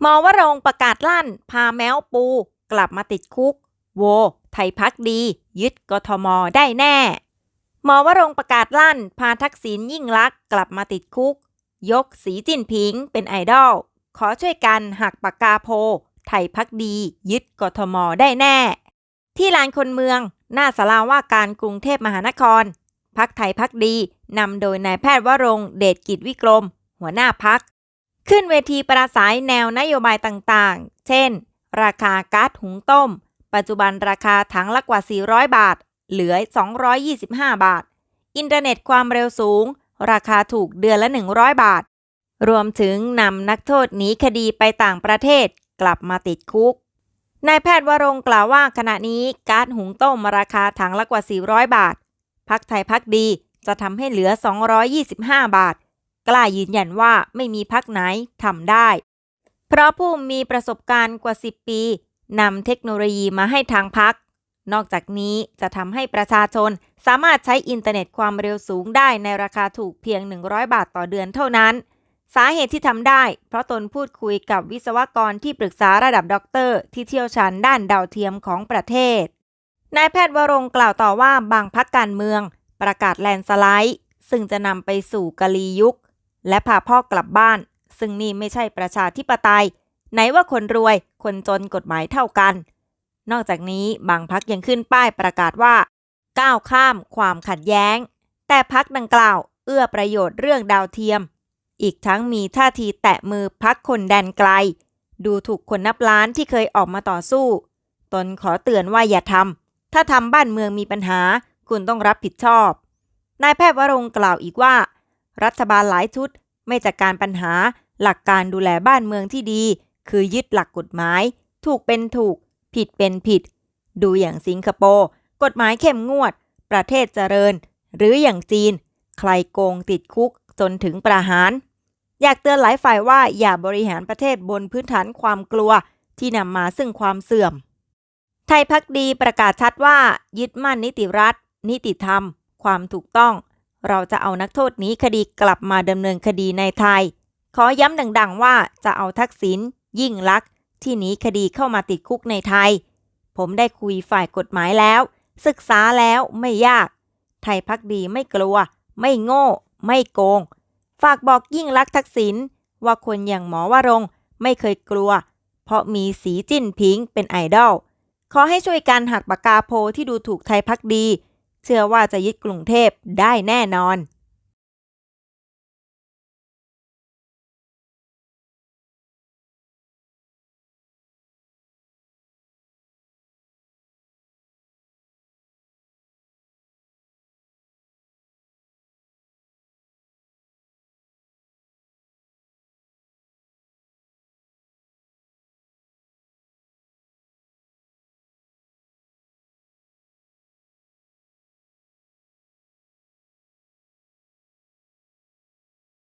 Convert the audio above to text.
หมอวรงประกาศลั่น พาแมวปู กลับมาติดคุก โว ไทยพักดี ยึดกทมได้แน่หมอวรงประกาศลั่น พาทักษิณยิ่งลักษณ์กลับมาติดคุก ยกสีจิ้นผิงเป็นไอดอล ขอช่วยกันหักปากกาโพ ไทยพักดี ยึดกทมได้แน่ ที่ลานคนเมือง หน้าสาราว่าการกรุงเทพมหานครพักไทยพักดีนำโดยนายแพทย์วรงเดชกิจวิกรม หัวหน้าพัก ขึ้นเวทีปราศัยแนวนโยบายต่างๆ เช่น ราคาก๊าซหุงต้ม ปัจจุบันราคาถังละกว่า 400 บาท เหลือ 225 บาท อินเทอร์เน็ตความเร็วสูง ราคาถูกเดือนละ 100 บาท รวมถึงนำนักโทษหนีคดีไปต่างประเทศกลับมาติดคุก นายแพทย์วรงกล่าวว่าขณะนี้ก๊าซหุงต้มราคาถังละกว่า 400 บาท พักไทยพักดีจะทำให้เหลือ 225 บาท กล้ายืนยันว่าไม่มีพักไหนทำได้ เพราะผู้มีประสบการณ์กว่า 10 ปีนำเทคโนโลยีมาให้ทางพัก นอกจากนี้จะทำให้ประชาชนสามารถใช้อินเทอร์เน็ตความเร็วสูงได้ในราคาถูกเพียง 100 บาทต่อเดือนเท่านั้น สาเหตุที่ทำได้ เพราะตนพูดคุยกับวิศวกรที่ปรึกษาระดับด็อกเตอร์ ที่เชี่ยวชาญด้านดาวเทียมของประเทศ นายแพทย์วรงกล่าวต่อว่าบางพักการเมือง ประกาศแลนสไลด์ ซึ่งจะนำไปสู่กะลียุค และพาพ่อกลับบ้าน ซึ่งนี่ไม่ใช่ประชาธิปไตย ไหนว่าคนรวยคนจนกฎหมายเท่ากัน นอกจากนี้บางพักยังขึ้นป้ายประกาศว่า ก้าวข้ามความขัดแย้ง แต่พักดังกล่าว เอื้อประโยชน์เรื่องดาวเทียม อีกทั้งมีท่าทีแตะมือพักคนแดนไกล ดูถูกคนนับล้านที่เคยออกมาต่อสู้ ตนขอเตือนว่าอย่าทำถ้าทำบ้านเมืองมีปัญหาคุณต้องรับผิดชอบนายแพทย์วรงกล่าวอีกว่า รัฐบาลหลายชุด ไม่จัดการปัญหา หลักการดูแลบ้านเมืองที่ดี คือยึดหลักกฎหมาย ถูกเป็นถูก ผิดเป็นผิด ดูอย่างสิงคโปร์กฎหมายเข้มงวด ประเทศเจริญ หรืออย่างจีน ใครโกงติดคุกจนถึงประหาร อยากเตือนหลายฝ่ายว่าอย่าบริหารประเทศบนพื้นฐานความกลัวที่นำมาซึ่งความเสื่อม ไทยพักดีประกาศชัดว่า ยึดมั่นนิติรัฐ นิติธรรม ความถูกต้อง เราจะเอานักโทษหนี้คดีกลับมาดำเนินคดีในไทย ขอย้ำดังๆว่าจะเอาทักษิณยิ่งลักษณ์ที่หนีคดีเข้ามาติดคุกในไทย ผมได้คุยฝ่ายกฎหมายแล้ว ศึกษาแล้วไม่ยาก ไทยพักดีไม่กลัว ไม่โง่ ไม่โกง ฝากบอกยิ่งลักษณ์ทักษิณว่าคนอย่างหมอวรงไม่เคยกลัว เพราะมีสีจิ้นพิงเป็นไอดอลขอให้ช่วยกันหักปากกาโพที่ดูถูกไทยพักดี เชื่อว่าจะยึดกรุงเทพได้แน่นอน